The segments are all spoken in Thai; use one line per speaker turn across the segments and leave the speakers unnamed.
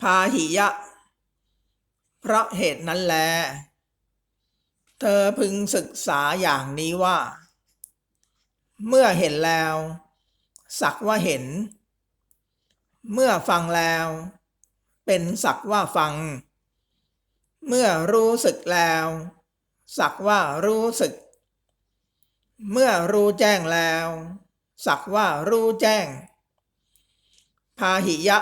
พาหิยะ เพราะเหตุนั้นแล เธอพึงศึกษาอย่างนี้ว่า เมื่อเห็นแล้ว สักว่าเห็น เมื่อฟังแล้ว เป็นสักว่าฟัง เมื่อรู้สึกแล้ว สักว่ารู้สึก เมื่อรู้แจ้งแล้ว สักว่ารู้แจ้ง พาหิยะ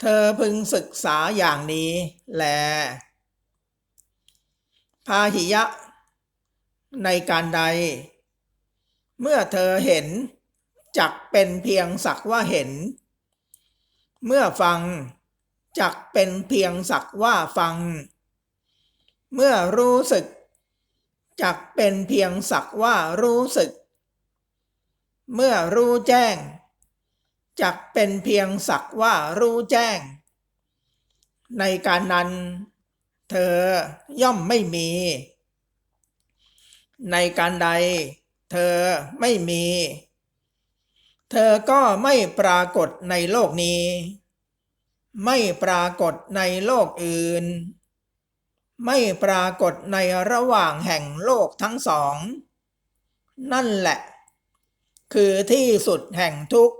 เธอพึงศึกษาอย่างนี้แล พาหิยะ ในการใด เมื่อเธอเห็นจักเป็นเพียงสักว่าเห็น เมื่อฟังจักเป็นเพียงสักว่าฟัง เมื่อรู้สึกจักเป็นเพียงสักว่ารู้สึก เมื่อรู้แจ้ง จักเป็นเพียงสักว่ารู้แจ้ง ในการนั้น เธอย่อมไม่มี ในการใด เธอไม่มี เธอก็ไม่ปรากฏในโลกนี้ ไม่ปรากฏในโลกอื่น ไม่ปรากฏในระหว่างแห่งโลกทั้งสอง นั่นแหละ คือที่สุดแห่งทุกข์